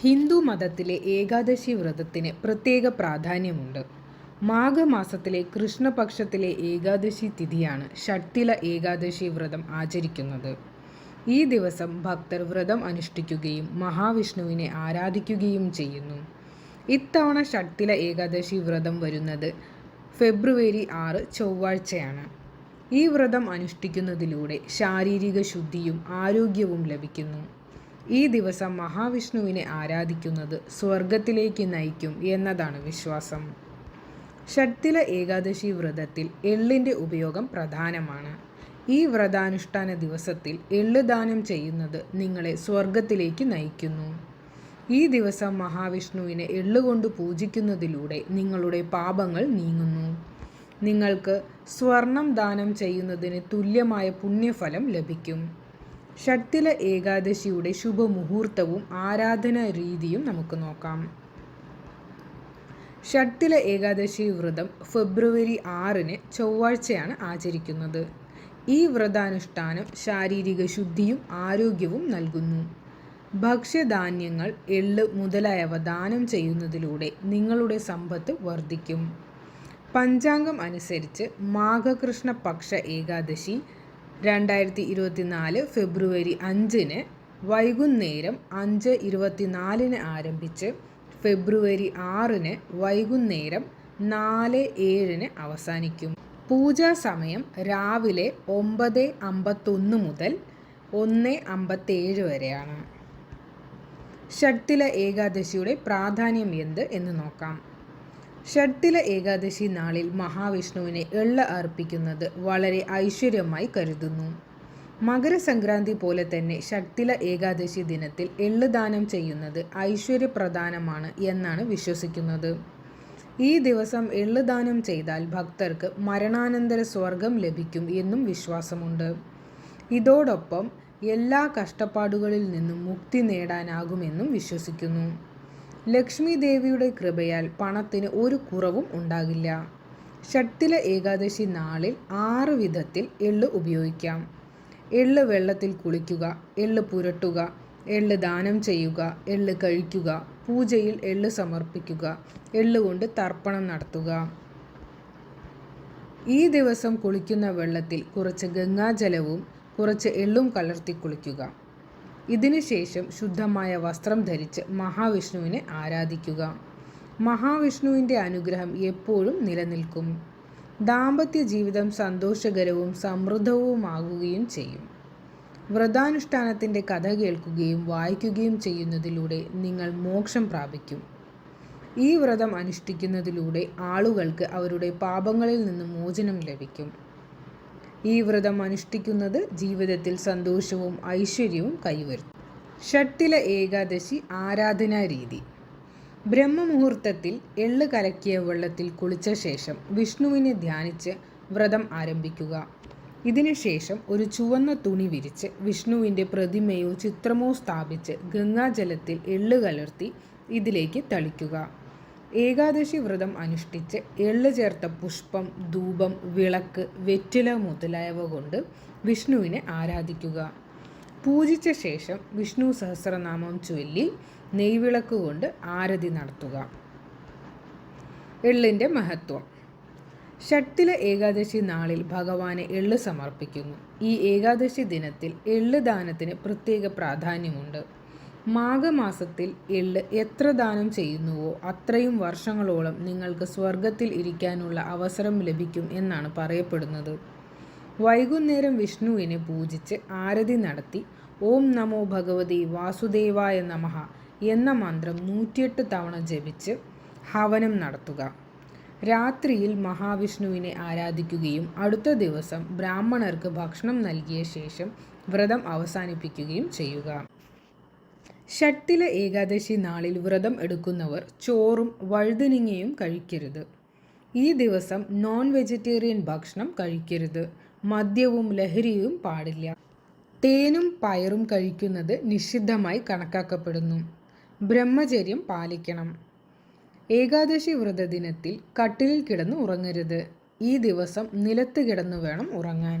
ഹിന്ദു മതത്തിലെ ഏകാദശി വ്രതത്തിന് പ്രത്യേക പ്രാധാന്യമുണ്ട്. മാഘമാസത്തിലെ കൃഷ്ണപക്ഷത്തിലെ ഏകാദശി തിഥിയാണ് ഷട്ടില ഏകാദശി വ്രതം ആചരിക്കുന്നത്. ഈ ദിവസം ഭക്തർ വ്രതം അനുഷ്ഠിക്കുകയും മഹാവിഷ്ണുവിനെ ആരാധിക്കുകയും ചെയ്യുന്നു. ഇത്തവണ ഷട്ടില ഏകാദശി വ്രതം വരുന്നത് ഫെബ്രുവരി ആറ് ചൊവ്വാഴ്ചയാണ്. ഈ വ്രതം അനുഷ്ഠിക്കുന്നതിലൂടെ ശാരീരിക ശുദ്ധിയും ആരോഗ്യവും ലഭിക്കുന്നു. ഈ ദിവസം മഹാവിഷ്ണുവിനെ ആരാധിക്കുന്നത് സ്വർഗത്തിലേക്ക് നയിക്കും എന്നതാണ് വിശ്വാസം. ഷഡ്തില ഏകാദശി വ്രതത്തിൽ എള്ളിന്റെ ഉപയോഗം പ്രധാനമാണ്. ഈ വ്രതാനുഷ്ഠാന ദിവസത്തിൽ എള്ള് ദാനം ചെയ്യുന്നത് നിങ്ങളെ സ്വർഗത്തിലേക്ക് നയിക്കുന്നു. ഈ ദിവസം മഹാവിഷ്ണുവിനെ എള്ളുകൊണ്ട് പൂജിക്കുന്നതിലൂടെ നിങ്ങളുടെ പാപങ്ങൾ നീങ്ങുന്നു. നിങ്ങൾക്ക് സ്വർണം ദാനം ചെയ്യുന്നതിന് തുല്യമായ പുണ്യഫലം ലഭിക്കും. ഷട്ടില ഏകാദശിയുടെ ശുഭമുഹൂർത്തവും ആരാധന രീതിയും നമുക്ക് നോക്കാം. ഷട്ടില ഏകാദശി വ്രതം ഫെബ്രുവരി ആറിന് ചൊവ്വാഴ്ചയാണ് ആചരിക്കുന്നത്. ഈ വ്രതാനുഷ്ഠാനം ശാരീരിക ശുദ്ധിയും ആരോഗ്യവും നൽകുന്നു. ഭക്ഷ്യധാന്യങ്ങൾ എള്ള് മുതലായവ ദാനം ചെയ്യുന്നതിലൂടെ നിങ്ങളുടെ സമ്പത്ത് വർദ്ധിക്കും. പഞ്ചാംഗം അനുസരിച്ച് മാഘകൃഷ്ണ പക്ഷ ഏകാദശി രണ്ടായിരത്തി ഇരുപത്തിനാല് ഫെബ്രുവരി അഞ്ചിന് വൈകുന്നേരം അഞ്ച് ഇരുപത്തിനാലിന് ആരംഭിച്ച് ഫെബ്രുവരി ആറിന് വൈകുന്നേരം നാല് ഏഴിന് അവസാനിക്കും. പൂജാ സമയം രാവിലെ ഒമ്പത് അമ്പത്തൊന്ന് മുതൽ ഒന്ന് അമ്പത്തേഴ് വരെയാണ്. ഷട്ടില ഏകാദശിയുടെ പ്രാധാന്യം എന്ത് എന്ന് നോക്കാം. ഷട്ടില ഏകാദശി നാളിൽ മഹാവിഷ്ണുവിനെ എള്ള അർപ്പിക്കുന്നത് വളരെ ഐശ്വര്യമായി കരുതുന്നു. മകരസംക്രാന്തി പോലെ തന്നെ ഷഡ്തില ഏകാദശി ദിനത്തിൽ എള്ള് ദാനം ചെയ്യുന്നത് ഐശ്വര്യപ്രധാനമാണ് എന്നാണ് വിശ്വസിക്കുന്നത്. ഈ ദിവസം എള്ള് ദാനം ചെയ്താൽ ഭക്തർക്ക് മരണാനന്തര സ്വർഗം ലഭിക്കും എന്നും വിശ്വാസമുണ്ട്. ഇതോടൊപ്പം എല്ലാ കഷ്ടപ്പാടുകളിൽ നിന്നും മുക്തി നേടാനാകുമെന്നും വിശ്വസിക്കുന്നു. ലക്ഷ്മി ദേവിയുടെ കൃപയാൽ പണത്തിന് ഒരു കുറവും ഉണ്ടാകില്ല. ഷട്ടില ഏകാദശി നാളിൽ ആറ് വിധത്തിൽ എള്ള് ഉപയോഗിക്കാം. എള്ള് വെള്ളത്തിൽ കുളിക്കുക എള്ള് പുരട്ടുക എള്ള് ദാനം ചെയ്യുക എള്ള് കഴിക്കുക പൂജയിൽ എള്ള് സമർപ്പിക്കുക എള്ള് കൊണ്ട് തർപ്പണം നടത്തുക. ഈ ദിവസം കുളിക്കുന്ന വെള്ളത്തിൽ കുറച്ച് ഗംഗാജലവും കുറച്ച് എള്ളും കലർത്തി കുളിക്കുക. ഇതിനുശേഷം ശുദ്ധമായ വസ്ത്രം ധരിച്ച് മഹാവിഷ്ണുവിനെ ആരാധിക്കുക. മഹാവിഷ്ണുവിന്റെ അനുഗ്രഹം എപ്പോഴും നിലനിൽക്കും. ദാമ്പത്യ ജീവിതം സന്തോഷകരവും സമൃദ്ധവുമാകുകയും ചെയ്യും. വ്രതാനുഷ്ഠാനത്തിന്റെ കഥ കേൾക്കുകയും വായിക്കുകയും ചെയ്യുന്നതിലൂടെ നിങ്ങൾ മോക്ഷം പ്രാപിക്കും. ഈ വ്രതം അനുഷ്ഠിക്കുന്നതിലൂടെ ആളുകൾക്ക് അവരുടെ പാപങ്ങളിൽ നിന്ന് മോചനം ലഭിക്കും. ഈ വ്രതം അനുഷ്ഠിക്കുന്നത് ജീവിതത്തിൽ സന്തോഷവും ഐശ്വര്യവും കൈവരും ഷട്ടില ഏകാദശി ആരാധനാ രീതി. ബ്രഹ്മമുഹൂർത്തത്തിൽ എള്ള് കലക്കിയ വെള്ളത്തിൽ കുളിച്ച ശേഷം വിഷ്ണുവിനെ ധ്യാനിച്ച് വ്രതം ആരംഭിക്കുക. ഇതിനുശേഷം ഒരു ചുവന്ന തുണി വിരിച്ച് വിഷ്ണുവിന്റെ പ്രതിമയോ ചിത്രമോ സ്ഥാപിച്ച് ഗംഗാജലത്തിൽ എള്ള് കലർത്തി ഇതിലേക്ക് തളിക്കുക. ഏകാദശി വ്രതം അനുഷ്ഠിച്ച് എള്ള് ചേർത്ത പുഷ്പം ധൂപം വിളക്ക് വെറ്റില മുതലായവ കൊണ്ട് വിഷ്ണുവിനെ ആരാധിക്കുക. പൂജിച്ച ശേഷം വിഷ്ണു സഹസ്രനാമം ചൊല്ലി നെയ്വിളക്ക് കൊണ്ട് ആരതി നടത്തുക. എള്ളിന്റെ മഹത്വം. ഷട്ടില ഏകാദശി നാളിൽ ഭഗവാന് എള്ള് സമർപ്പിക്കുന്നു. ഈ ഏകാദശി ദിനത്തിൽ എള്ള് ദാനത്തിന് പ്രത്യേക പ്രാധാന്യമുണ്ട്. മാഘമാസത്തിൽ എള്ള് എത്ര ദാനം ചെയ്യുന്നുവോ അത്രയും വർഷങ്ങളോളം നിങ്ങൾക്ക് സ്വർഗത്തിൽ ഇരിക്കാനുള്ള അവസരം ലഭിക്കും എന്നാണ് പറയപ്പെടുന്നത്. വൈകുന്നേരം വിഷ്ണുവിനെ പൂജിച്ച് ആരതി നടത്തി ഓം നമോ ഭഗവതി വാസുദേവായ നമഃ എന്ന മന്ത്രം നൂറ്റിയെട്ട് തവണ ജപിച്ച് ഹവനം നടത്തുക. രാത്രിയിൽ മഹാവിഷ്ണുവിനെ ആരാധിക്കുകയും അടുത്ത ദിവസം ബ്രാഹ്മണർക്ക് ഭക്ഷണം നൽകിയ ശേഷം വ്രതം അവസാനിപ്പിക്കുകയും ചെയ്യുക. ഷട്ടില ഏകാദശി നാളിൽ വ്രതം എടുക്കുന്നവർ ചോറും വഴുതനങ്ങയും കഴിക്കരുത്. ഈ ദിവസം നോൺ വെജിറ്റേറിയൻ ഭക്ഷണം കഴിക്കരുത്. മദ്യവും ലഹരിയും പാടില്ല. തേനും പയറും കഴിക്കുന്നത് നിഷിദ്ധമായി കണക്കാക്കപ്പെടുന്നു. ബ്രഹ്മചര്യം പാലിക്കണം. ഏകാദശി വ്രത ദിനത്തിൽ കട്ടിലിൽ കിടന്ന് ഉറങ്ങരുത്. ഈ ദിവസം നിലത്ത് കിടന്നു വേണം ഉറങ്ങാൻ.